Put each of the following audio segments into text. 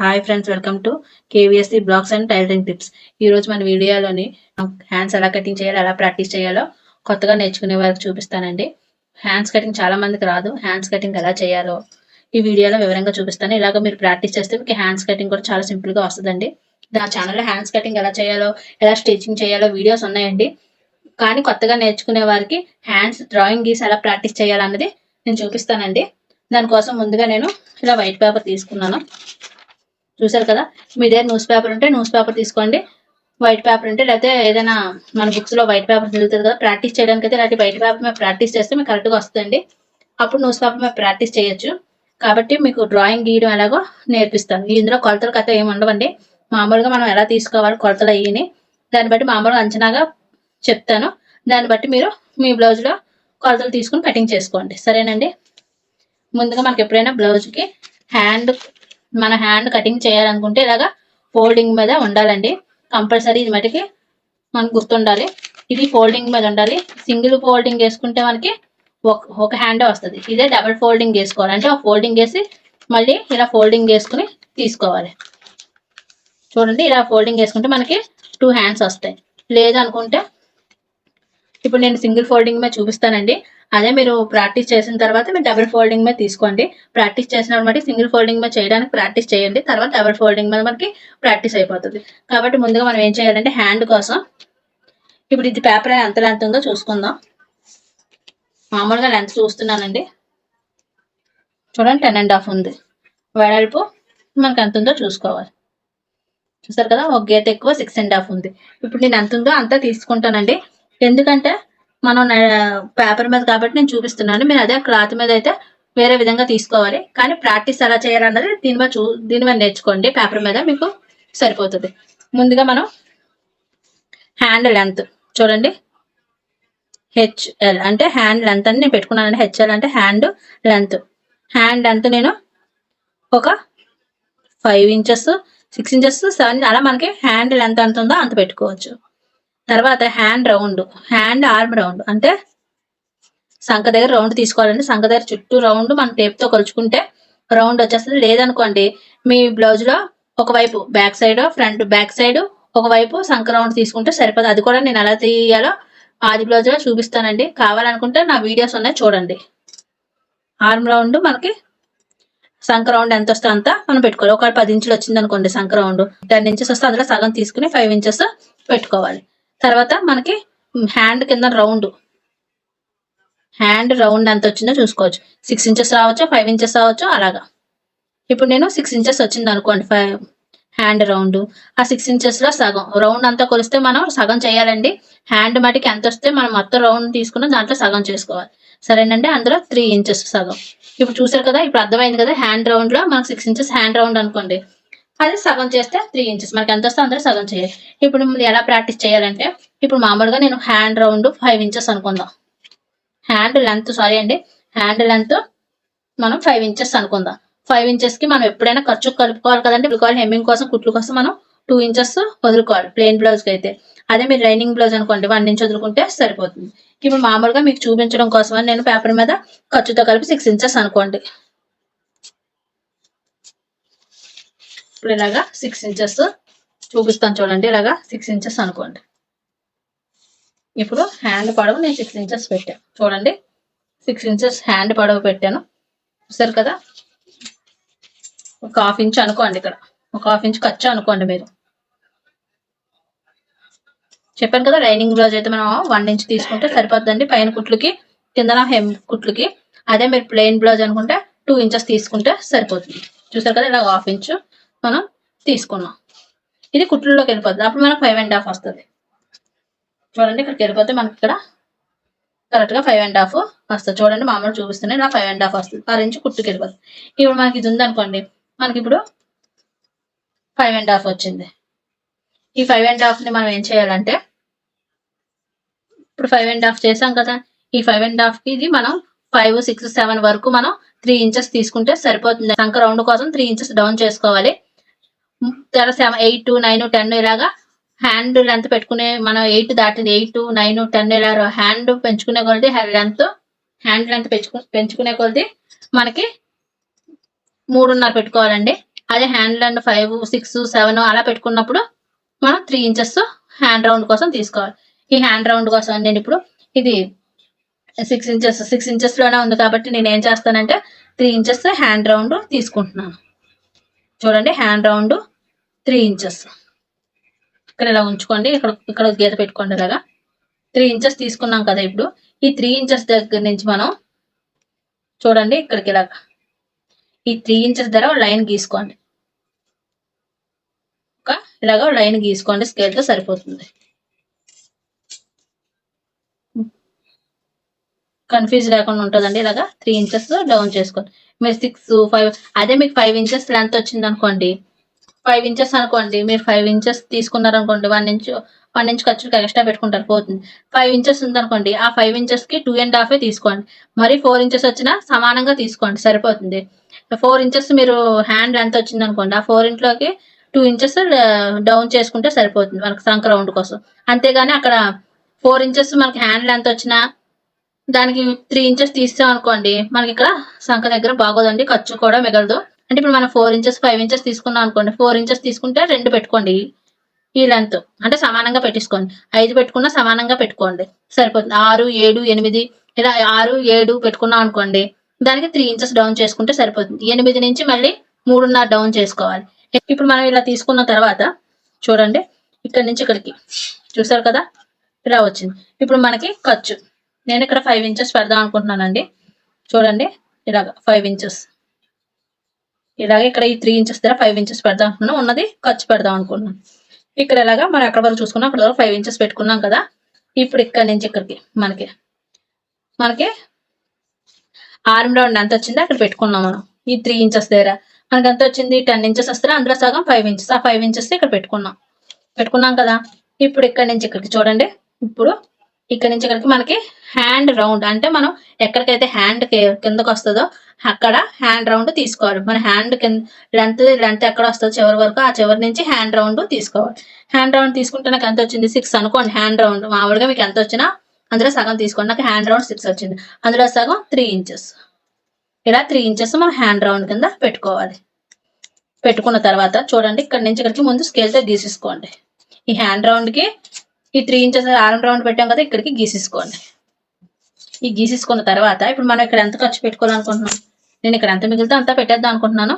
Hi friends welcome to KVSC blogs and tailoring tips ఈ రోజు మన వీడియోలోని హ్యాండ్స్ ఎలా కటింగ్ చేయాలో ఎలా ప్రాక్టీస్ చేయాలో కొత్తగా నేర్చుకునే వారికి చూపిస్తానండి. హ్యాండ్స్ కటింగ్ చాలా మందికి రాదు. హ్యాండ్స్ కటింగ్ ఎలా చేయాలో ఈ వీడియోలో వివరంగా చూపిస్తాను. ఇలాగ మీరు ప్రాక్టీస్ చేస్తే మీకు హ్యాండ్స్ కటింగ్ కూడా చాలా సింపుల్గా వస్తుందండి. నా ఛానల్లో హ్యాండ్స్ కటింగ్ ఎలా చేయాలో ఎలా స్టిచ్చింగ్ చేయాలో వీడియోస్ ఉన్నాయండి. కానీ కొత్తగా నేర్చుకునే వారికి హ్యాండ్స్ డ్రాయింగ్ గీసి ఎలా ప్రాక్టీస్ చేయాలన్నది నేను చూపిస్తానండి. దానికోసం ముందుగా నేను ఇలా వైట్ పేపర్ తీసుకున్నాను. చూసారు కదా? మీ దగ్గర న్యూస్ పేపర్ ఉంటే న్యూస్ పేపర్ తీసుకోండి. వైట్ పేపర్ ఉంటే లేకపోతే ఏదైనా మన బుక్స్లో వైట్ పేపర్ తిరుగుతుంది కదా? ప్రాక్టీస్ చేయడానికి అయితే ఇలాంటి వైట్ పేపర్ మేము ప్రాక్టీస్ చేస్తే మీకు కరెక్ట్గా వస్తుందండి. అప్పుడు న్యూస్ పేపర్ మీద ప్రాక్టీస్ చేయొచ్చు. కాబట్టి మీకు డ్రాయింగ్ గీయడం ఎలాగో నేర్పిస్తాను. ఇందులో కొలతలు కథ ఏమి ఉండవండి. మామూలుగా మనం ఎలా తీసుకోవాలి కొలతలు అయ్యి దాన్ని బట్టి మామూలుగా అంచనాగా చెప్తాను. దాన్ని బట్టి మీరు మీ బ్లౌజ్లో కొలతలు తీసుకుని కటింగ్ చేసుకోండి. సరేనండి? ముందుగా మనకి ఎప్పుడైనా బ్లౌజ్కి హ్యాండ్ మన హ్యాండ్ కటింగ్ చేయాలనుకుంటే ఇలాగా ఫోల్డింగ్ మీద ఉండాలండి. కంపల్సరీ ఇది మటుకి మనకు గుర్తుండాలి. ఇది ఫోల్డింగ్ మీద ఉండాలి. సింగిల్ ఫోల్డింగ్ వేసుకుంటే మనకి ఒక ఒక హ్యాండ్ వస్తుంది. ఇదే డబుల్ ఫోల్డింగ్ వేసుకోవాలి. అంటే ఒక ఫోల్డింగ్ వేసి మళ్ళీ ఇలా ఫోల్డింగ్ వేసుకుని తీసుకోవాలి. చూడండి ఇలా ఫోల్డింగ్ వేసుకుంటే మనకి టూ హ్యాండ్స్ వస్తాయి. లేదనుకుంటే ఇప్పుడు నేను సింగిల్ ఫోల్డింగ్ మీద చూపిస్తానండి. అదే మీరు ప్రాక్టీస్ చేసిన తర్వాత మీరు డబుల్ ఫోల్డింగ్ మీద తీసుకోండి. ప్రాక్టీస్ చేసిన బట్టి సింగిల్ ఫోల్డింగ్ మీద చేయడానికి ప్రాక్టీస్ చేయండి. తర్వాత డబుల్ ఫోల్డింగ్ మీద మనకి ప్రాక్టీస్ అయిపోతుంది. కాబట్టి ముందుగా మనం ఏం చేయాలంటే హ్యాండ్ కోసం ఇప్పుడు ఇది పేపర్ ఎంత లెంత్ ఉందో చూసుకుందాం. మామూలుగా లెంత్ చూస్తున్నానండి. చూడండి టెన్ అండ్ హాఫ్ ఉంది. వెడల్పు మనకి ఎంత ఉందో చూసుకోవాలి. చూసారు కదా? ఒక గీత ఎక్కువ సిక్స్ అండ్ హాఫ్ ఉంది. ఇప్పుడు నేను ఎంత ఉందో అంతా తీసుకుంటానండి. ఎందుకంటే మనం పేపర్ మీద కాబట్టి నేను చూపిస్తున్నాను. మీరు అదే క్లాత్ మీద అయితే వేరే విధంగా తీసుకోవాలి. కానీ ప్రాక్టీస్ ఎలా చేయాలన్నది దీని మీద చూ దీని మీద నేర్చుకోండి. పేపర్ మీద మీకు సరిపోతుంది. ముందుగా మనం హ్యాండ్ లెంత్ చూడండి. హెచ్ఎల్ అంటే హ్యాండ్ లెంత్ అని నేను పెట్టుకున్నాను హెచ్ఎల్ అంటే హ్యాండ్ లెంత్ హ్యాండ్ లెంత్ నేను ఒక five inches six inches seven అలా మనకి హ్యాండ్ లెంత్ ఎంత ఉందో అంత పెట్టుకోవచ్చు. తర్వాత hand round hand arm round అంటే సంఖ దగ్గర రౌండ్ తీసుకోవాలండి. సంఖ దగ్గర చుట్టూ రౌండ్ మనం టేప్తో కొలుచుకుంటే రౌండ్ వచ్చేస్తుంది. లేదనుకోండి మీ బ్లౌజ్లో ఒకవైపు back side front back side ఒకవైపు సంఖ రౌండ్ తీసుకుంటే సరిపోతుంది అది కూడా నేను ఎలా తీయాలో ఆది బ్లౌజ్లో చూపిస్తానండి. కావాలనుకుంటే నా వీడియోస్ ఉన్నాయి చూడండి. ఆర్మ్ రౌండ్ మనకి సంఖ రౌండ్ ఎంత వస్తే అంత మనం పెట్టుకోవాలి. ఒక పది ఇంచులు వచ్చింది అనుకోండి సంఖ రౌండ్ టెన్ ఇంచెస్ వస్తే అందులో సగం తీసుకుని ఫైవ్ ఇంచెస్ పెట్టుకోవాలి. తర్వాత మనకి హ్యాండ్ కింద రౌండ్. హ్యాండ్ రౌండ్ ఎంత వచ్చిందో చూసుకోవచ్చు. సిక్స్ ఇంచెస్ రావచ్చు? ఫైవ్ ఇంచెస్ రావచ్చు? అలాగా. ఇప్పుడు నేను సిక్స్ ఇంచెస్ వచ్చింది అనుకోండి. Five hand round. ఆ సిక్స్ ఇంచెస్లో సగం. రౌండ్ అంతా కొలిస్తే మనం సగం చేయాలండి. హ్యాండ్ మటుకి ఎంత వస్తే మనం మొత్తం రౌండ్ తీసుకున్న దాంట్లో సగం చేసుకోవాలి. సరేనండి? అందులో త్రీ ఇంచెస్ సగం. ఇప్పుడు చూసారు కదా? ఇప్పుడు అర్థమైంది కదా? హ్యాండ్ రౌండ్లో మనకు సిక్స్ ఇంచెస్ హ్యాండ్ రౌండ్ అనుకోండి. అది సగం చేస్తే త్రీ ఇంచెస్ మనకి ఎంత వస్తే అందరూ సగం చేయాలి. ఇప్పుడు ఎలా ప్రాక్టీస్ చేయాలంటే ఇప్పుడు మామూలుగా నేను హ్యాండ్ రౌండ్ ఫైవ్ ఇంచెస్ అనుకుందాం. హ్యాండ్ లెంత్ సారీ అండి. హ్యాండ్ లెంత్ మనం ఫైవ్ ఇంచెస్ అనుకుందాం. ఫైవ్ ఇంచెస్కి మనం ఎప్పుడైనా ఖర్చు కలుపుకోవాలి కదండి. ఇప్పుడు హెమ్మింగ్ కోసం కుట్లు కోసం మనం టూ ఇంచెస్ వదులుకోవాలి. ప్లెయిన్ బ్లౌజ్కి అయితే. అదే మీరు లైనింగ్ బ్లౌజ్ అనుకోండి. వన్ ఇంచ్ వదులుకుంటే సరిపోతుంది. ఇప్పుడు మామూలుగా మీకు చూపించడం కోసం నేను పేపర్ మీద ఖర్చుతో కలిపి సిక్స్ ఇంచెస్ అనుకోండి. ఇప్పుడు ఇలాగా సిక్స్ ఇంచెస్ చూపిస్తాను చూడండి ఇలాగా సిక్స్ ఇంచెస్ అనుకోండి. ఇప్పుడు హ్యాండ్ పడవ నేను సిక్స్ ఇంచెస్ పెట్టాను చూడండి సిక్స్ ఇంచెస్ హ్యాండ్ పడవ పెట్టాను. చూసారు కదా? ఒక హాఫ్ ఇంచ్ అనుకోండి ఇక్కడ. ఒక హాఫ్ ఇంచ్ ఖర్చు అనుకోండి మీరు. చెప్పాను కదా లైనింగ్ బ్లౌజ్ అయితే మనం వన్ ఇంచ్ తీసుకుంటే సరిపోతుందండి పైన కుట్లకి కిందన హెమ్ కుట్లకి. అదే మీరు ప్లెయిన్ బ్లౌజ్ అనుకుంటే టూ ఇంచెస్ తీసుకుంటే సరిపోతుంది. చూసారు కదా ఇలా హాఫ్ ఇంచు మనం తీసుకున్నాం. ఇది కుట్లలోకి వెళ్ళిపోతుంది. అప్పుడు మనకు ఫైవ్ అండ్ హాఫ్ వస్తుంది. చూడండి ఇక్కడికి వెళ్ళిపోతే మనకి ఇక్కడ కరెక్ట్గా ఫైవ్ అండ్ హాఫ్ వస్తుంది. చూడండి మామూలు చూపిస్తున్నాయి. ఇలా ఫైవ్ అండ్ హాఫ్ వస్తుంది. ఆరు ఇంచు కుట్టుకి వెళ్ళిపోతుంది. ఇప్పుడు మనకి ఇది ఉందనుకోండి. మనకి ఇప్పుడు ఫైవ్ అండ్ హాఫ్ వచ్చింది. ఈ ఫైవ్ అండ్ హాఫ్ని మనం ఏం చేయాలంటే ఇప్పుడు ఫైవ్ అండ్ హాఫ్ చేసాం కదా. ఈ ఫైవ్ అండ్ హాఫ్కి ఇది మనం ఫైవ్ సిక్స్ సెవెన్ వరకు మనం త్రీ ఇంచెస్ తీసుకుంటే సరిపోతుంది. సంక రౌండ్ కోసం త్రీ ఇంచెస్ డౌన్ చేసుకోవాలి. తర్వాత సెవెన్ ఎయిట్ నైన్ టెన్ ఇలాగా హ్యాండ్ లెంత్ పెట్టుకునే మనం ఎయిట్ దాటింది. ఎయిట్ నైన్ టెన్ ఇలా హ్యాండ్ పెంచుకునే కొలది లెంత్ హ్యాండ్ లెంత్ పెంచుకు పెంచుకునే కొలది మనకి మూడున్నర పెట్టుకోవాలండి. అదే hand length five six seven అలా పెట్టుకున్నప్పుడు మనం త్రీ ఇంచెస్ హ్యాండ్ రౌండ్ కోసం తీసుకోవాలి. ఈ హ్యాండ్ రౌండ్ కోసం నేను ఇప్పుడు ఇది సిక్స్ ఇంచెస్ సిక్స్ ఇంచెస్లోనే ఉంది కాబట్టి నేను ఏం చేస్తానంటే త్రీ ఇంచెస్ హ్యాండ్ రౌండ్ తీసుకుంటున్నాను. చూడండి హ్యాండ్ రౌండ్ త్రీ ఇంచెస్. ఇక్కడ ఇలా ఉంచుకోండి. ఇక్కడ ఇక్కడ గీత పెట్టుకోండి ఇలాగా త్రీ ఇంచెస్ తీసుకున్నాం కదా ఇప్పుడు. ఈ త్రీ ఇంచెస్ దగ్గర నుంచి మనం చూడండి ఇక్కడికి ఇలాగా ఈ త్రీ ఇంచెస్ ధర లైన్ గీసుకోండి. ఒక ఇలాగ లైన్ గీసుకోండి. స్కేల్తో సరిపోతుంది. కన్ఫ్యూజ్ లేకుండా ఉంటుందండి ఇలాగా. త్రీ ఇంచెస్ డౌన్ చేసుకోండి. మీరు సిక్స్ ఫైవ్ అదే మీకు ఫైవ్ ఇంచెస్ లెంత్ వచ్చింది అనుకోండి ఫైవ్ ఇంచెస్ అనుకోండి మీరు ఫైవ్ ఇంచెస్ తీసుకున్నారు అనుకోండి వన్ ఇంచ్ వన్ ఇంచ్ ఖర్చు ఎక్స్ట్రా పెట్టుకుంటారు పోతుంది. ఫైవ్ ఇంచెస్ ఉందనుకోండి ఆ ఫైవ్ ఇంచెస్కి టూ అండ్ హాఫ్ తీసుకోండి. మరి ఫోర్ ఇంచెస్ వచ్చినా సమానంగా తీసుకోండి సరిపోతుంది. ఫోర్ ఇంచెస్ మీరు హ్యాండ్ లెంత్ వచ్చింది అనుకోండి ఆ ఫోర్ ఇంట్లోకి టూ ఇంచెస్ డౌన్ చేసుకుంటే సరిపోతుంది మనకి సంక రౌండ్ కోసం. అంతేగాని అక్కడ ఫోర్ ఇంచెస్ మనకి హ్యాండ్ లెంత్ వచ్చినా దానికి త్రీ ఇంచెస్ తీస్తాం అనుకోండి మనకి ఇక్కడ సంఖ దగ్గర బాగోదండి ఖర్చు కూడా మిగలదు. అంటే ఇప్పుడు మనం ఫోర్ ఇంచెస్ ఫైవ్ ఇంచెస్ తీసుకున్నాం అనుకోండి. ఫోర్ ఇంచెస్ తీసుకుంటే రెండు పెట్టుకోండి. ఈ లెంత్ అంటే సమానంగా పెట్టేసుకోండి. ఐదు పెట్టుకున్నా సమానంగా పెట్టుకోండి. సరిపోతుంది. ఆరు ఏడు ఎనిమిది ఇలా ఆరు ఏడు పెట్టుకున్నాం అనుకోండి. దానికి త్రీ ఇంచెస్ డౌన్ చేసుకుంటే సరిపోతుంది. ఎనిమిది నుంచి మళ్ళీ మూడున్నర డౌన్ చేసుకోవాలి. ఇప్పుడు మనం ఇలా తీసుకున్న తర్వాత చూడండి. ఇక్కడ నుంచి ఇక్కడికి. చూసారు కదా? ఇలా వచ్చింది. ఇప్పుడు మనకి ఖర్చు. నేను ఇక్కడ ఫైవ్ ఇంచెస్ పెడదాం అనుకుంటున్నానండి. చూడండి. ఇలాగ ఫైవ్ ఇంచెస్ ఇలాగే ఇక్కడ ఈ త్రీ ఇంచెస్ దగ్గర ఫైవ్ ఇంచెస్ పెడదాం అనుకున్నాం. ఉన్నది ఖర్చు పెడదాం అనుకుంటున్నాం ఇక్కడ ఇలాగా మనం ఎక్కడ వరకు చూసుకున్నాం? అక్కడ వరకు ఫైవ్ ఇంచెస్ పెట్టుకున్నాం కదా. ఇప్పుడు ఇక్కడ నుంచి ఇక్కడికి మనకి మనకి ఆర్మ్ రౌండ్ ఎంత వచ్చిందో అక్కడ పెట్టుకున్నాం మనం. ఈ త్రీ ఇంచెస్ దగ్గర మనకి ఎంత వచ్చింది? టెన్ ఇంచెస్ వస్తే అందులో సగం ఫైవ్ ఇంచెస్ ఆ ఫైవ్ ఇంచెస్ ఇక్కడ పెట్టుకున్నాం. పెట్టుకున్నాం కదా. ఇప్పుడు ఇక్కడ నుంచి ఇక్కడికి చూడండి. ఇప్పుడు ఇక్కడ నుంచి ఇక్కడికి మనకి హ్యాండ్ రౌండ్ అంటే మనం ఎక్కడికైతే హ్యాండ్ కిందకు వస్తుందో అక్కడ హ్యాండ్ రౌండ్ తీసుకోవాలి. మన హ్యాండ్ కింద లెంత్ లెంత్ ఎక్కడ వస్తుందో చివరి వరకు ఆ చివరి నుంచి హ్యాండ్ రౌండ్ తీసుకోవాలి. హ్యాండ్ రౌండ్ తీసుకుంటే నాకు ఎంత వచ్చింది? సిక్స్ అనుకోండి. హ్యాండ్ రౌండ్ మామూలుగా మీకు ఎంత వచ్చినా అందులో సగం తీసుకోండి. నాకు హ్యాండ్ రౌండ్ సిక్స్ వచ్చింది. అందులో సగం త్రీ ఇంచెస్ ఇలా త్రీ ఇంచెస్ మనం హ్యాండ్ రౌండ్ కింద పెట్టుకోవాలి. పెట్టుకున్న తర్వాత చూడండి ఇక్కడ నుంచి ఇక్కడికి ముందు స్కేల్తో గీసేసుకోండి. ఈ హ్యాండ్ రౌండ్కి ఈ త్రీ ఇంచెస్ ఆరం రౌండ్ పెట్టాం కదా ఇక్కడికి గీసేసుకోండి. ఈ గీసేసుకున్న తర్వాత ఇప్పుడు మనం ఇక్కడ ఎంత ఖర్చు పెట్టుకోవాలనుకుంటున్నాం? నేను ఇక్కడ ఎంత మిగిలితే అంతా పెట్టేద్దాం అనుకుంటున్నాను.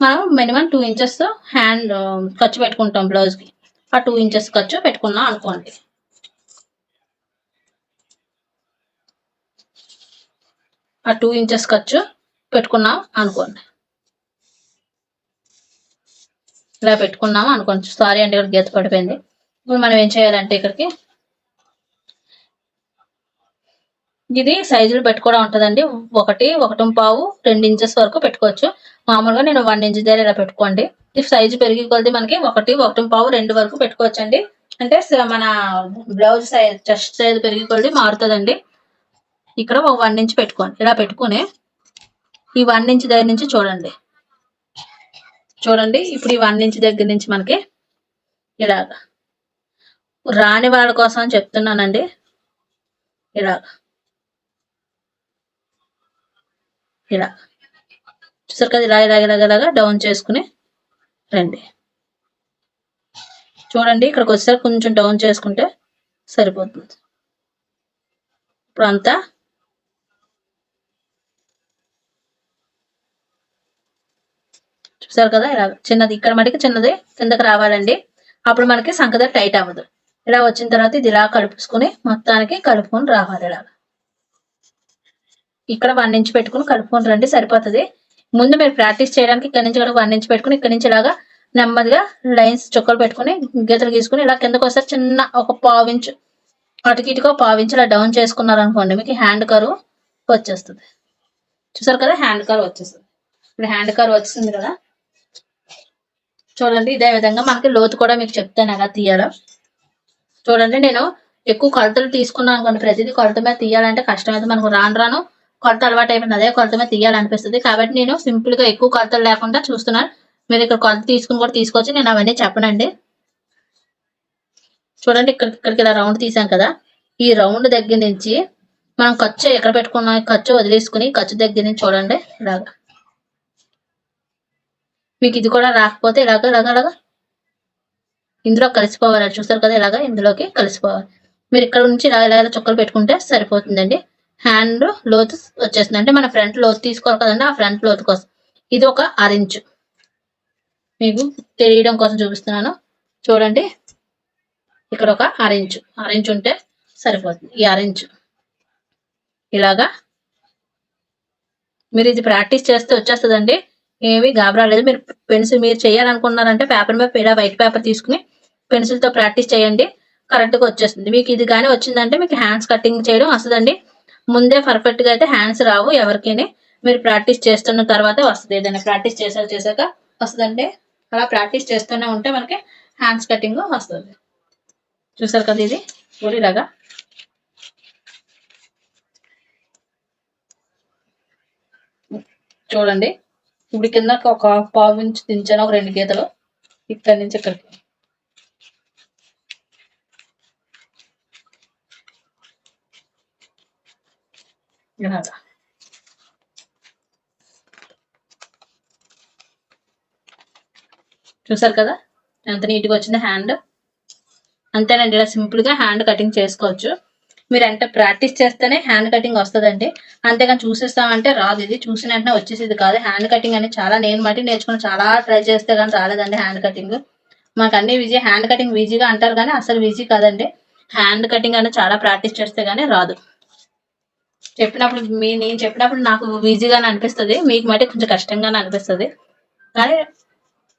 మనం మినిమం టూ ఇంచెస్ హ్యాండ్ ఖర్చు పెట్టుకుంటాం బ్లౌజ్కి. ఆ టూ ఇంచెస్ ఖర్చు పెట్టుకున్నాం అనుకోండి. ఆ టూ ఇంచెస్ ఖర్చు పెట్టుకున్నాం అనుకోండి. ఇలా పెట్టుకున్నాము అనుకోండి. సారీ అండి ఇక్కడ గీత పడిపోయింది. ఇప్పుడు మనం ఏం చేయాలంటే ఇక్కడికి? ఇది సైజులు పెట్టుకోవడం ఉంటుందండి. ఒకటి ఒకటి పావు రెండు ఇంచెస్ వరకు పెట్టుకోవచ్చు. మామూలుగా నేను వన్ ఇంచ్ దగ్గర ఇలా పెట్టుకోండి. ఇఫ్ సైజు పెరిగి కొలిది మనకి ఒకటి ఒకటి పావు రెండు వరకు పెట్టుకోవచ్చు అండి అంటే మన బ్లౌజ్ సైజ్ చెస్ట్ సైజ్ పెరిగి కొలిది మారుతుందండి. ఇక్కడ ఒక వన్ ఇంచ్ పెట్టుకోండి. ఇలా పెట్టుకుని ఈ వన్ ఇంచ్ దగ్గర నుంచి చూడండి. చూడండి ఇప్పుడు ఈ వన్ ఇంచ్ దగ్గర నుంచి మనకి ఇలాగా. రాని వాళ్ళ కోసం అని చెప్తున్నానండి. ఇలా. ఇలా. చూసారు కదా ఇలా ఇలాగ ఇలాగలాగా డౌన్ చేసుకుని రండి. చూడండి ఇక్కడికి వచ్చేసరికి కొంచెం డౌన్ చేసుకుంటే సరిపోతుంది. ఇప్పుడు అంతా చూసారు కదా ఇలా చిన్నది ఇక్కడ మటుకు చిన్నది కిందకి రావాలండి. అప్పుడు మనకి సంకద టైట్ అవ్వదు. ఇలా వచ్చిన తర్వాత ఇది ఇలా కలుపుకొని మొత్తానికి కలుపుకొని రావాలి ఇలా. ఇక్కడ వన్ ఇంచ్ పెట్టుకుని కలుపుకొని రండి సరిపోతుంది. ముందు మీరు ప్రాక్టీస్ చేయడానికి ఇక్కడ నుంచి కూడా వన్ ఇంచ్ పెట్టుకుని ఇక్కడ నుంచి ఇలాగా నెమ్మదిగా లైన్స్ చుక్కలు పెట్టుకుని గీతలు గీసుకుని ఇలా కిందకు వస్తే చిన్న ఒక పావు ఇంచు అటుకి ఇటుకో పావు ఇలా డౌన్ చేసుకున్నారు అనుకోండి మీకు హ్యాండ్ కరువు వచ్చేస్తుంది. చూసారు కదా హ్యాండ్ కరువు వచ్చేస్తుంది. ఇప్పుడు హ్యాండ్ కరువు వచ్చింది కదా. చూడండి ఇదే విధంగా మనకి లోతు కూడా మీకు చెప్తాను ఎలా తీయాలో. చూడండి నేను ఎక్కువ కొలతలు తీసుకున్నాను అనుకోండి ప్రతిదీ కొలత మీద తీయాలంటే కష్టమైతే మనకు రాను రాను కొలత అలవాటు అయిపోయింది అదే కొలత మీద తీయాలనిపిస్తుంది. కాబట్టి నేను సింపుల్గా ఎక్కువ కొలతలు లేకుండా చూస్తున్నాను. మీరు ఇక్కడ కొలత తీసుకుని కూడా తీసుకోవచ్చు నేను అవన్నీ చెప్పనండి. చూడండి ఇక్కడ ఇక్కడికి ఇలా రౌండ్ తీసాం కదా. ఈ రౌండ్ దగ్గర నుంచి మనం ఖర్చు ఎక్కడ పెట్టుకున్నాం ఖర్చు వదిలేసుకుని ఖర్చు దగ్గర నుంచి చూడండి ఇలాగా. మీకు ఇది కూడా రాకపోతే ఇలాగ ఇలాగ ఇలాగ. ఇందులో కలిసిపోవాలి. చూస్తారు కదా ఇలాగా ఇందులోకి కలిసిపోవాలి. మీరు ఇక్కడ నుంచి ఇలా ఇలా ఇలా చుక్కలు పెట్టుకుంటే సరిపోతుందండి. హ్యాండ్ లోతు వచ్చేస్తుంది. అంటే మన ఫ్రంట్ లోతు తీసుకోవాలి కదండి. ఆ ఫ్రంట్ లోతు కోసం. ఇది ఒక ఆరెంజ్ మీకు తెలియడం కోసం చూపిస్తున్నాను. చూడండి. ఇక్కడ ఒక ఆరెంజ్ ఆరెంజ్ ఉంటే సరిపోతుంది. ఈ ఆరెంజ్ ఇలాగా. మీరు ఇది ప్రాక్టీస్ చేస్తే వచ్చేస్తుందండి. ఏమీ గాబరా లేదు మీరు పెన్సిల్ మీరు చేయాలనుకున్నారంటే పేపర్ మీద వైట్ పేపర్ తీసుకుని పెన్సిల్తో ప్రాక్టీస్ చేయండి. కరెక్ట్గా వచ్చేస్తుంది. మీకు ఇది కానీ వచ్చిందంటే మీకు హ్యాండ్స్ కటింగ్ చేయడం వస్తుందండి. ముందే పర్ఫెక్ట్గా అయితే హ్యాండ్స్ రావు ఎవరికైనా. మీరు ప్రాక్టీస్ చేస్తున్న తర్వాత వస్తుంది. ఏదైనా ప్రాక్టీస్ చేసాక చేశాక వస్తుందండి అలా ప్రాక్టీస్ చేస్తూనే ఉంటే మనకి హ్యాండ్స్ కటింగ్ వస్తుంది. చూసారు కదా ఇది? చూడు ఇలాగా చూడండి. ఇప్పుడు కింద ఒక పావు నుంచి దించాను ఒక రెండు గీతలు. ఇక్కడి నుంచి ఇక్కడికి. Granada. చూసారు కదా? ఎంత నీట్గా వచ్చింది హ్యాండ్. అంతేనండి ఇలా సింపుల్గా హ్యాండ్ కటింగ్ చేసుకోవచ్చు. మీరు ఎంత ప్రాక్టీస్ చేస్తేనే హ్యాండ్ కటింగ్ వస్తుందండి. అంతేగాని చూసేస్తామంటే రాదు. ఇది చూసిన వెంటనే వచ్చేసేది కాదు. హ్యాండ్ కటింగ్ అనేది చాలా నేను మట్టి నేర్చుకుని చాలా ట్రై చేస్తే కానీ రాలేదండి హ్యాండ్ కటింగ్. మాకు అన్ని విజీ హ్యాండ్ కటింగ్ ఈజీగా అంటారు కానీ అసలు ఈజీ కాదండి. హ్యాండ్ కటింగ్ అనేది చాలా ప్రాక్టీస్ చేస్తే కానీ రాదు. చెప్పినప్పుడు మీ నేను చెప్పినప్పుడు నాకు ఈజీగానే అనిపిస్తుంది. మీకు మట్టి కొంచెం కష్టంగానే అనిపిస్తుంది. కానీ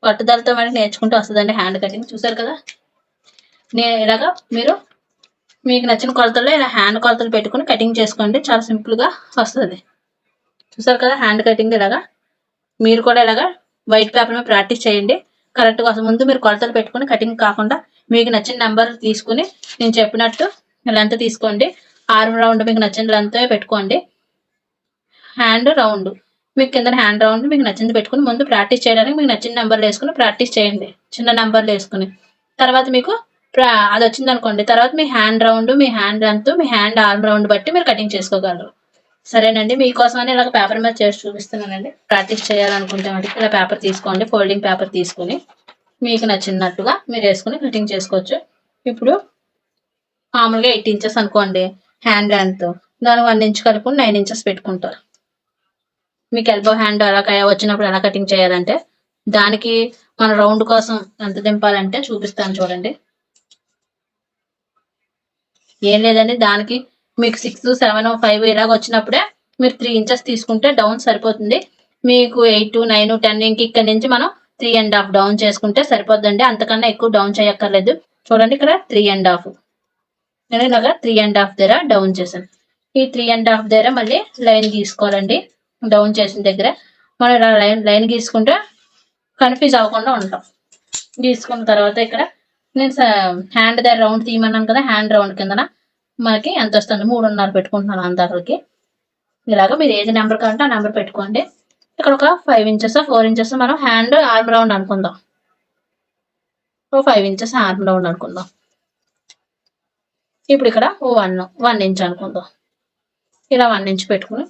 పట్టుదలతో మరి నేర్చుకుంటూ వస్తుందండి హ్యాండ్ కటింగ్ చూసారు కదా? నేను ఇలాగా మీరు మీకు నచ్చిన కొలతల్లో ఇలా హ్యాండ్ కొలతలు పెట్టుకుని కటింగ్ చేసుకోండి. చాలా సింపుల్గా వస్తుంది. చూసారు కదా? హ్యాండ్ కటింగ్ ఇలాగా. మీరు కూడా ఇలాగా వైట్ పేపర్ మీద ప్రాక్టీస్ చేయండి. కరెక్ట్ వస్తుంది ముందు మీరు కొలతలు పెట్టుకుని కటింగ్ కాకుండా మీకు నచ్చిన నెంబర్ తీసుకుని నేను చెప్పినట్టు లెంత్ తీసుకోండి. ఆర్మ్ రౌండ్ మీకు నచ్చిన లెంత్ పెట్టుకోండి. Hand round. మీకు కింద హ్యాండ్ రౌండ్ మీకు నచ్చింది పెట్టుకుని ముందు ప్రాక్టీస్ చేయడానికి మీకు నచ్చిన నెంబర్లు వేసుకుని ప్రాక్టీస్ చేయండి. చిన్న నెంబర్లు వేసుకుని. తర్వాత మీకు అది వచ్చింది అనుకోండి తర్వాత మీ హ్యాండ్ రౌండ్ మీ హ్యాండ్ లెంత్ మీ హ్యాండ్ ఆర్మ్ రౌండ్ బట్టి మీరు కటింగ్ చేసుకోగలరు. సరేనండి. మీకోసమని ఇలా పేపర్ మీద చేసి చూపిస్తున్నానండి. ప్రాక్టీస్ చేయాలనుకుంటే మటుకు ఇలా పేపర్ తీసుకోండి. ఫోల్డింగ్ పేపర్ తీసుకొని మీకు నచ్చినట్టుగా మీరు వేసుకుని కటింగ్ చేసుకోవచ్చు. ఇప్పుడు మామూలుగా ఎయిట్ ఇంచెస్ అనుకోండి. హ్యాండ్ లెంత్ దాని వన్ ఇంచ్ కలుపుకుని నైన్ ఇంచెస్ పెట్టుకుంటారు. మీకు ఎల్బో హ్యాండ్ అలా వచ్చినప్పుడు ఎలా కటింగ్ చేయాలంటే దానికి మన రౌండ్ కోసం ఎంత దింపాలంటే చూపిస్తాను చూడండి. ఏం లేదండి దానికి మీకు సిక్స్ సెవెన్ ఫైవ్ ఇలాగ వచ్చినప్పుడే మీరు త్రీ ఇంచెస్ తీసుకుంటే డౌన్ సరిపోతుంది. మీకు ఎయిట్ నైన్ టెన్ ఇంక ఇక్కడ నుంచి మనం త్రీ అండ్ హాఫ్ డౌన్ చేసుకుంటే సరిపోద్దండి. అంతకన్నా ఎక్కువ డౌన్ చేయక్కర్లేదు. చూడండి ఇక్కడ త్రీ అండ్ హాఫ్ నేను ఇలాగా త్రీ అండ్ హాఫ్ దగ్గర డౌన్ చేశాను. ఈ త్రీ అండ్ హాఫ్ దగ్గర మళ్ళీ లైన్ గీసుకోవాలండి. డౌన్ చేసిన దగ్గర మనం ఇలా లైన్ లైన్ గీసుకుంటే కన్ఫ్యూజ్ అవ్వకుండా ఉంటాం. గీసుకున్న తర్వాత ఇక్కడ నేను హ్యాండ్ దగ్గర రౌండ్ తీయమన్నాను కదా హ్యాండ్ రౌండ్ కిందన మనకి ఎంత వస్తుంది? మూడున్నర పెట్టుకుంటున్నాను అందరికి ఇలాగ మీరు ఏది నెంబర్ కావాలంటే ఆ నెంబర్ పెట్టుకోండి. ఇక్కడ ఒక ఫైవ్ ఇంచెస్ ఫోర్ ఇంచెస్ మనం హ్యాండ్ ఆర్మ్ రౌండ్ అనుకుందాం. ఓ ఫైవ్ ఇంచెస్ ఆర్మ్ రౌండ్ అనుకుందాం. ఇప్పుడు ఇక్కడ ఓ వన్ వన్ ఇంచ్ అనుకుందాం. ఇలా వన్ ఇంచ్ పెట్టుకుని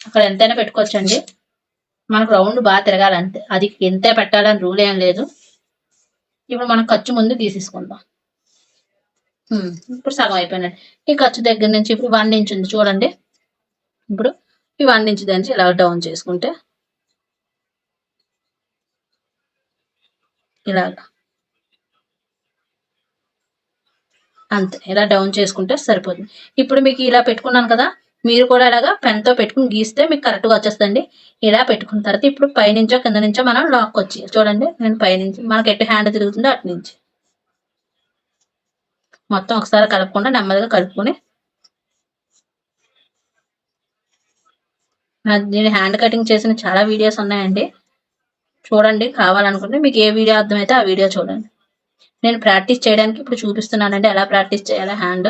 అక్కడ ఎంతైనా పెట్టుకోవచ్చండి. మనకు రౌండ్ బాగా తిరగాలంతే అది ఎంతే పెట్టాలని రూల్ ఏం లేదు. ఇప్పుడు మనం ఖర్చు ముందు తీసేసుకుందాం. ఇప్పుడు సగం అయిపోయినాయి ఈ ఖర్చు దగ్గర నుంచి ఇప్పుడు వన్ ఇంచ్ ఉంది చూడండి. ఇప్పుడు ఈ వన్ ఇంచ్ నుంచి ఇలా డౌన్ చేసుకుంటే ఇలాగా అంతే. ఇలా డౌన్ చేసుకుంటే సరిపోతుంది. ఇప్పుడు మీకు ఇలా పెట్టుకున్నాను కదా మీరు కూడా ఇలాగా పెన్తో పెట్టుకుని గీస్తే మీకు కరెక్ట్గా వచ్చేస్తుంది ఇలా పెట్టుకున్న తర్వాత ఇప్పుడు పైనుంచో కింద నుంచో మనం లాక్ వచ్చి చూడండి నేను పైనుంచి మనకి ఎటు హ్యాండ్ తిరుగుతుందో అటు నుంచి. మొత్తం ఒకసారి కలుపుకుండా నెమ్మదిగా కలుపుకొని నేను హ్యాండ్ కటింగ్ చేసిన చాలా వీడియోస్ ఉన్నాయండి. చూడండి కావాలనుకుంటే మీకు ఏ వీడియో అర్థమైతే ఆ వీడియో చూడండి. నేను ప్రాక్టీస్ చేయడానికి ఇప్పుడు చూపిస్తున్నానండి. ఎలా ప్రాక్టీస్ చేయాలి? హ్యాండ్.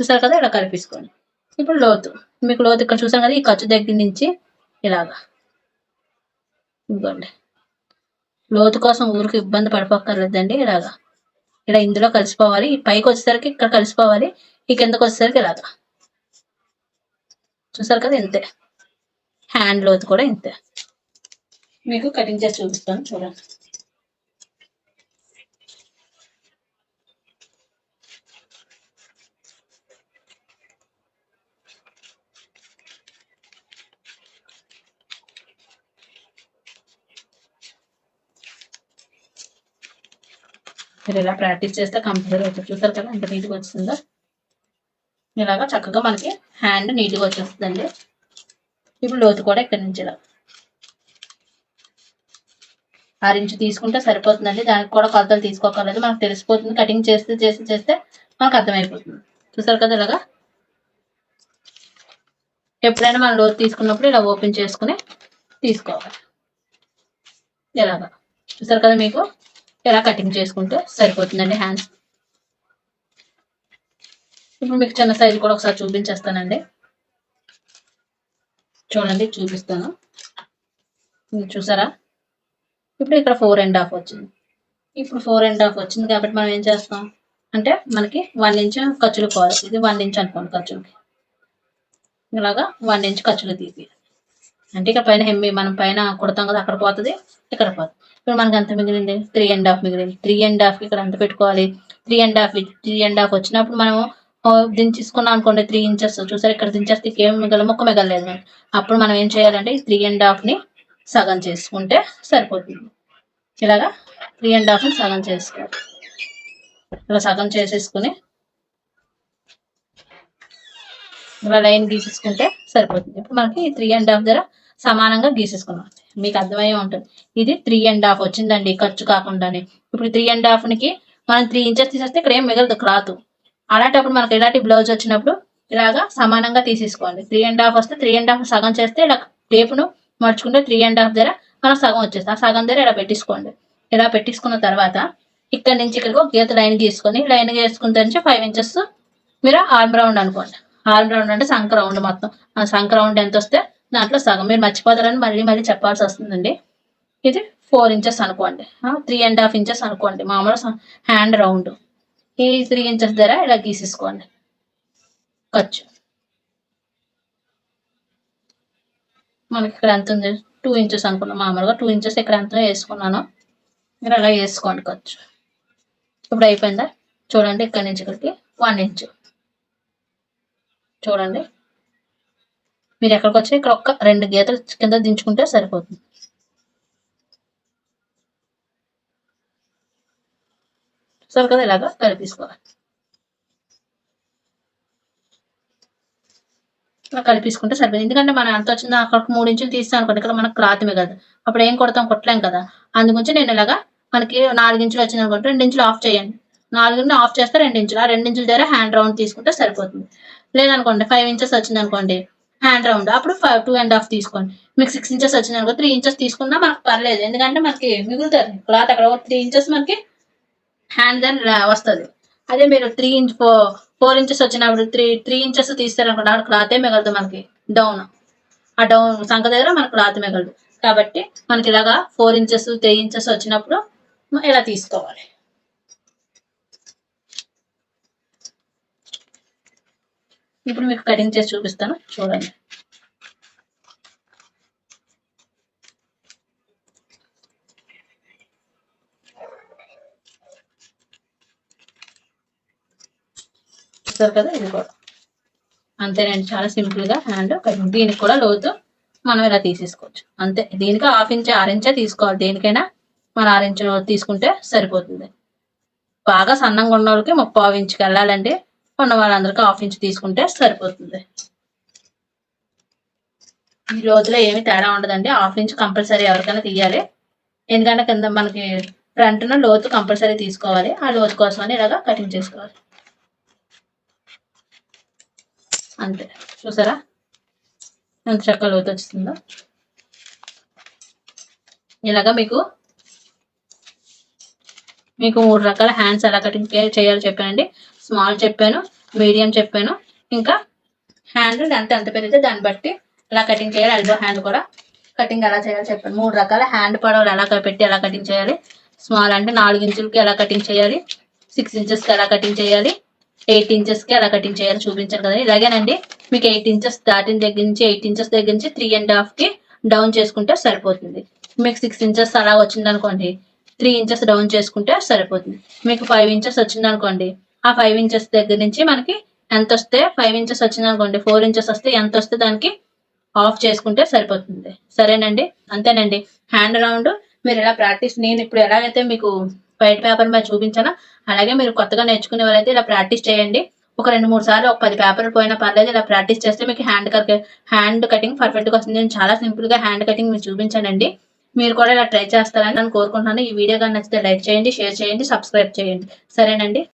చూసారు కదా ఇలా కలిపేసుకోండి. ఇప్పుడు లోతు. మీకు లోతు ఇక్కడ చూసాను కదా ఈ ఖర్చు దగ్గర నుంచి ఇలాగా. ఇదిగోండి. లోతు కోసం ఊరికి ఇబ్బంది పడిపోక్కర్లేదండి ఇలాగా. ఇలా ఇందులో కలిసిపోవాలి. పైకి వచ్చేసరికి ఇక్కడ కలిసిపోవాలి. ఈ కిందకు వచ్చేసరికి ఇలాగా. చూసారు కదా ఇంతే. హ్యాండ్ లోతు కూడా ఇంతే. మీకు కటింగ్ చేసి చూపిస్తాను చూడండి. మీరు ఇలా ప్రాక్టీస్ చేస్తే కంపల్సరీ అవుతుంది. చూసారు కదా ఎంత నీట్గా వచ్చిందో? ఇలాగా చక్కగా మనకి హ్యాండ్ నీట్గా వచ్చేస్తుందండి. ఇప్పుడు లోతు కూడా ఇక్కడి నుంచి ఇలా ఆరు ఇంచు తీసుకుంటే సరిపోతుందండి. దానికి కూడా కొలతలు తీసుకోకర్లేదు. మనకు తెలిసిపోతుంది. కటింగ్ చేస్తే చేసి చేస్తే మనకు అర్థమైపోతుంది. చూసారు కదా ఇలాగా? ఎప్పుడైనా మనం లోతు తీసుకున్నప్పుడు ఇలా ఓపెన్ చేసుకుని తీసుకోవాలి. ఇలాగా. చూసారు కదా మీకు? ఇలా కటింగ్ చేసుకుంటే సరిపోతుందండి హ్యాండ్స్ ఇప్పుడు మీకు చిన్న సైజు కూడా ఒకసారి చూపించేస్తానండి. చూడండి చూపిస్తాను. చూసారా? ఇప్పుడు ఇక్కడ ఫోర్ అండ్ హాఫ్ వచ్చింది. ఇప్పుడు ఫోర్ అండ్ హాఫ్ వచ్చింది కాబట్టి మనం ఏం చేస్తాం? అంటే మనకి వన్ ఇంచ్ ఖర్చులు పోవాలి ఇది వన్ ఇంచ్ అనుకోండి ఖర్చులకి. ఇలాగా వన్ ఇంచ్ ఖర్చులు తీపి అంటే ఇక్కడ పైన హెమ్మి మనం పైన కుడతాం కదా అక్కడ పోతుంది ఇక్కడ పోతుంది. ఇప్పుడు మనకి ఎంత మిగిలింది? త్రీ అండ్ హాఫ్ మిగిలింది. త్రీ అండ్ హాఫ్ ఇక్కడ ఎంత పెట్టుకోవాలి? Three and half three and half వచ్చినప్పుడు మనము దించేసుకున్నాం అనుకోండి త్రీ ఇంచెస్ చూసారు ఇక్కడ దించేస్తే ఏం మిగల మొక్క మిగలలేదు అప్పుడు మనం ఏం చేయాలంటే ఈ త్రీ అండ్ హాఫ్ని సగం చేసుకుంటే సరిపోతుంది. ఇలాగా త్రీ అండ్ హాఫ్ని సగం చేసుకోవాలి. ఇలా సగం చేసేసుకుని ఇలా లైన్ గీసేసుకుంటే సరిపోతుంది. ఇప్పుడు మనకి త్రీ అండ్ హాఫ్ ధర సమానంగా గీసేసుకున్నాం. మీకు అర్థమయ్యే ఉంటుంది. ఇది త్రీ అండ్ హాఫ్ వచ్చిందండి ఖర్చు కాకుండానే. ఇప్పుడు త్రీ అండ్ హాఫ్కి మనం త్రీ ఇంచెస్ తీసేస్తే ఇక్కడ ఏం మిగలదు క్లాత్. అలాంటప్పుడు మనకి ఇలాంటి బ్లౌజ్ వచ్చినప్పుడు ఇలాగా సమానంగా తీసేసుకోండి త్రీ అండ్ హాఫ్ వస్తే త్రీ అండ్ హాఫ్ సగం చేస్తే ఇలా టేపును మర్చుకుంటే త్రీ అండ్ హాఫ్ దగ్గర మనకు సగం వచ్చేస్తుంది ఆ సగం దగ్గర ఇలా పెట్టించుకోండి ఇలా పెట్టేసుకున్న తర్వాత ఇక్కడ నుంచి ఇక్కడికి ఒక గీత లైన్ గీసుకొని లైన్ గీసుకున్న నుంచి ఫైవ్ ఇంచెస్ మీరు ఆర్మ్ రౌండ్ అనుకోండి. ఆర్మ్ రౌండ్ అంటే సంక రౌండ్ మొత్తం. ఆ సంక రౌండ్ ఎంత వస్తే దాంట్లో సగం మీరు మర్చిపోతారని మళ్ళీ మళ్ళీ చెప్పాల్సి వస్తుందండి. ఇది ఫోర్ ఇంచెస్ అనుకోండి. త్రీ అండ్ హాఫ్ ఇంచెస్ అనుకోండి. మామూలు హ్యాండ్ రౌండ్ ఈ త్రీ ఇంచెస్ ధర ఇలా గీసేసుకోండి. ఖర్చు. మనకి ఇక్కడ ఎంత ఉంది? టూ ఇంచెస్ అనుకున్నాం. మామూలుగా టూ ఇంచెస్ ఇక్కడ ఎంత వేసుకున్నాను. మీరు అలా వేసుకోండి ఖర్చు. ఇప్పుడు అయిపోయిందా? చూడండి ఇక్కడ నుంచి ఇక్కడికి. వన్ ఇంచు చూడండి. మీరు ఎక్కడికి వచ్చి ఇక్కడ ఒక్క రెండు గీతలు కింద దించుకుంటే సరిపోతుంది. సరే కదా ఇలాగా కలిపేసుకోవాలి. అలా కలిపేసుకుంటే సరిపోయింది ఎందుకంటే మనం ఎంత వచ్చిందో అక్కడ మూడు ఇంచులు తీస్తాం అనుకోండి ఇక్కడ మనకు క్లాత్ కదా. అప్పుడు ఏం కొడతాం? కొట్టలేం కదా. అందుగురించి నేను ఇలాగా మనకి నాలుగు ఇంచులు వచ్చింది అనుకోండి రెండు ఇంచులు ఆఫ్ చేయండి. నాలుగుని ఆఫ్ చేస్తే రెండు ఇంచులు. ఆ రెండు ఇంచుల దగ్గర హ్యాండ్ రౌండ్ తీసుకుంటే సరిపోతుంది. లేదనుకోండి ఫైవ్ ఇంచెస్ వచ్చింది అనుకోండి హ్యాండ్ రౌండ్ అప్పుడు ఫైవ్ టూ అండ్ హాఫ్ తీసుకోండి. మీకు సిక్స్ ఇంచెస్ వచ్చింది అనుకో త్రీ ఇంచెస్ తీసుకున్నా మనకు పర్లేదు. ఎందుకంటే మనకి మిగులుతుంది క్లాత్ అక్కడ త్రీ ఇంచెస్ మనకి హ్యాండ్ దెన్ వస్తుంది. అదే మీరు three inch four four inches వచ్చినప్పుడు త్రీ త్రీ ఇంచెస్ తీస్తారనుకోండి అక్కడ క్లాతే మిగలదు మనకి. డౌన్ ఆ డౌన్ సంఖ దగ్గర మనకు క్లాత్ మిగలదు. కాబట్టి మనకి ఇలాగా ఫోర్ ఇంచెస్ త్రీ ఇంచెస్ వచ్చినప్పుడు ఎలా ఇలా తీసుకోవాలి? ఇప్పుడు మీకు కటింగ్ చేసి చూపిస్తాను. చూడండి. చూస్తారు కదా? ఇది కూడా. అంతేనండి చాలా సింపుల్గా హ్యాండ్ కటింగ్. దీనికి కూడా లోతు మనం ఇలా తీసేసుకోవచ్చు. అంతే. దీనికి హాఫ్ ఇంచ్ ఆరు ఇంచే తీసుకోవాలి. దేనికైనా మన ఆరు ఇంచ్ తీసుకుంటే సరిపోతుంది. బాగా సన్నంగా ఉన్న వాళ్ళకి ముప్పావు ఇంచుకి వెళ్ళాలండి ఉన్న వాళ్ళందరికీ హాఫ్ ఇంచ్ తీసుకుంటే సరిపోతుంది. ఈ లోతులో ఏమి తేడా ఉండదండి. హాఫ్ ఇంచ్ కంపల్సరీ ఎవరికైనా తీయాలి. ఎందుకంటే కింద మనకి ఫ్రంట్ లోతు కంపల్సరీ తీసుకోవాలి. ఆ లోతు కోసమని ఇలాగా కటింగ్ చేసుకోవాలి. అంతే. చూసారా? ఎంత చక్కగా లోతు వచ్చిందో. ఇలాగా మీకు మీకు మూడు రకాల హ్యాండ్స్ ఎలా కటింగ్ చేయాలో చెప్పానండి. స్మాల్ చెప్పాను మీడియం చెప్పాను. ఇంకా హ్యాండ్ ఎంత ఎంత పెరిగితే దాన్ని బట్టి ఎలా కటింగ్ చేయాలి. ఎల్బో హ్యాండ్ కూడా కటింగ్ ఎలా చేయాలి చెప్పాను. మూడు రకాల హ్యాండ్ పడవలు ఎలా పెట్టి ఎలా కటింగ్ చేయాలి. స్మాల్ అంటే నాలుగు ఇంచులకి ఎలా కటింగ్ చేయాలి. సిక్స్ ఇంచెస్కి ఎలా కటింగ్ చేయాలి. ఎయిట్ ఇంచెస్కి ఎలా కటింగ్ చేయాలి చూపించాను కదా ఇలాగేనండి. మీకు ఎయిట్ ఇంచెస్ దాటిన దగ్గర నుంచి ఎయిట్ ఇంచెస్ దగ్గర నుంచి త్రీ అండ్ హాఫ్కి డౌన్ చేసుకుంటే సరిపోతుంది. మీకు సిక్స్ ఇంచెస్ అలా వచ్చింది అనుకోండి త్రీ ఇంచెస్ డౌన్ చేసుకుంటే సరిపోతుంది. మీకు ఫైవ్ ఇంచెస్ వచ్చింది అనుకోండి ఆ ఫైవ్ ఇంచెస్ దగ్గర నుంచి మనకి ఎంత వస్తే ఫైవ్ ఇంచెస్ వచ్చింది అనుకోండి ఫోర్ ఇంచెస్ వస్తే ఎంత వస్తే దానికి ఆఫ్ చేసుకుంటే సరిపోతుంది. సరేనండి? అంతేనండి. హ్యాండ్ రౌండ్ మీరు ఎలా ప్రాక్టీస్ నేను ఇప్పుడు ఎలాగైతే మీకు వైట్ పేపర్ మీద చూపించానో అలాగే మీరు కొత్తగా నేర్చుకునే వాళ్ళైతే ఇలా ప్రాక్టీస్ చేయండి. ఒక రెండు మూడు సార్లు ఒక పది పేపర్ పోయినా పర్లేదు ఇలా ప్రాక్టీస్ చేస్తే మీకు హ్యాండ్ కట్ హ్యాండ్ కటింగ్ పర్ఫెక్ట్గా వస్తుంది. నేను చాలా సింపుల్గా హ్యాండ్ కటింగ్ మీరు చూపించానండి. మీరు కూడా ఇలా ట్రై చేస్తారని నేను కోరుకుంటున్నాను. ఈ వీడియో కానీ నచ్చితే లైక్ చేయండి షేర్ చేయండి సబ్స్క్రైబ్ చేయండి. సరేనండి?